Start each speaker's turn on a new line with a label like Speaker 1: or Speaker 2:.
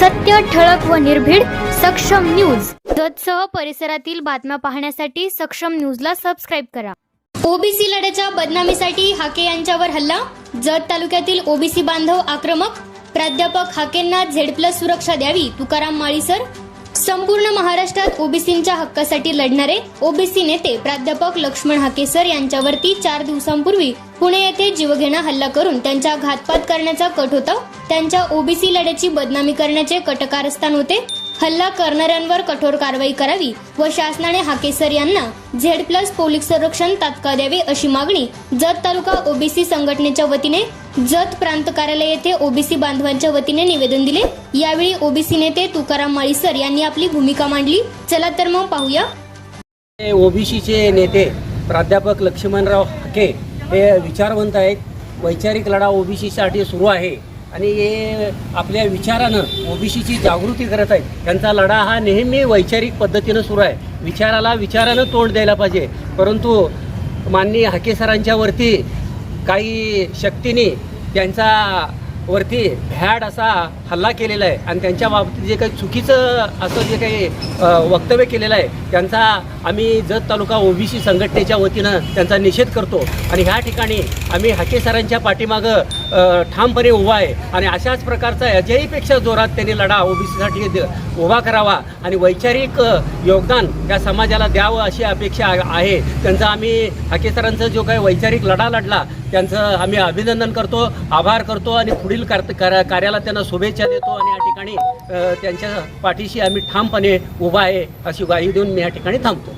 Speaker 1: सत्य ठळक व निर्भीड सक्षम न्यूज. जतसह परिसरातील बातम्या पाहण्यासाठी सक्षम न्यूजला सबस्क्राईब करा. ओबीसी लढ्याच्या बदनामीसाठी हाके यांच्यावर हल्ला? जत तालुक्यातील ओबीसी बांधव आक्रमक? प्राध्यापक हाकेंना झेड प्लस सुरक्षा द्यावी तुकाराम माळीसर? संपूर्ण महाराष्ट्रात ओबीसींच्या हक्कासाठी लढणारे ओबीसी नेते प्राध्यापक लक्ष्मण हाकेसर यांच्यावरती चार दिवसांपूर्वी पुणे येथे जीवघेणा हल्ला करून त्यांच्या घातपात करण्याचा कट होता. त्यांच्या ओबीसी लढ्याची बदनामी करण्याचे कटकारस्थान होते. हल्ला करणाऱ्यांवर कठोर कारवाई करावी व शासनाने हाकेसर यांना झेड प्लस पोलीस संरक्षण तात्काळ द्यावे अशी मागणी जत तालुका ओबीसी संघटनेच्या वतीने जत प्रांत कार्यालय येथे ओबीसी बांधवांच्या वतीने निवेदन दिले. यावेळी ओबीसी नेते तुकाराम माळीसर यांनी आपली भूमिका मांडली. चला तर मग पाहूया.
Speaker 2: ओबीसीचे नेते प्राध्यापक लक्ष्मणराव हाके हे विचारवंत आहेत. वैचारिक लढा ओबीसीसाठी सुरू आहे. आणि हे आपल्या विचारानं ओबीसीची जागृती करत आहेत. त्यांचा लढा हा नेहमी वैचारिक पद्धतीनं सुरू आहे. विचाराला विचारानं तोंड द्यायला पाहिजे. परंतु माननीय हाके काही शक्तीने त्यांचा वरती भ्याड असा हल्ला केलेला आहे. आणि त्यांच्या बाबतीत जे काही चुकीचं असं जे काही वक्तव्य केलेलं आहे त्यांचा आम्ही जत तालुका ओबीसी संघटनेच्या वतीनं त्यांचा निषेध करतो. आणि ह्या ठिकाणी आम्ही हाके सरांच्या पाठीमागं ठामपणे उभा आहे. आणि अशाच प्रकारचा अजयीपेक्षा जोरात त्यांनी लढा ओबीसीसाठी उभा करावा. आणि वैचारिक योगदान या समाजाला द्यावं अशी अपेक्षा आहे. त्यांचा आम्ही हाके सरांचा जो काही वैचारिक लढा लढला त्यांचं आम्ही अभिनंदन करतो आभार करतो आणि पुढील पुढील कार्याला त्यांना शुभेच्छा देतो आणि या ठिकाणी त्यांच्या पाठीशी आम्ही ठामपणे उभा आहे अशी ग्वाही देऊन मी या ठिकाणी थांबतो.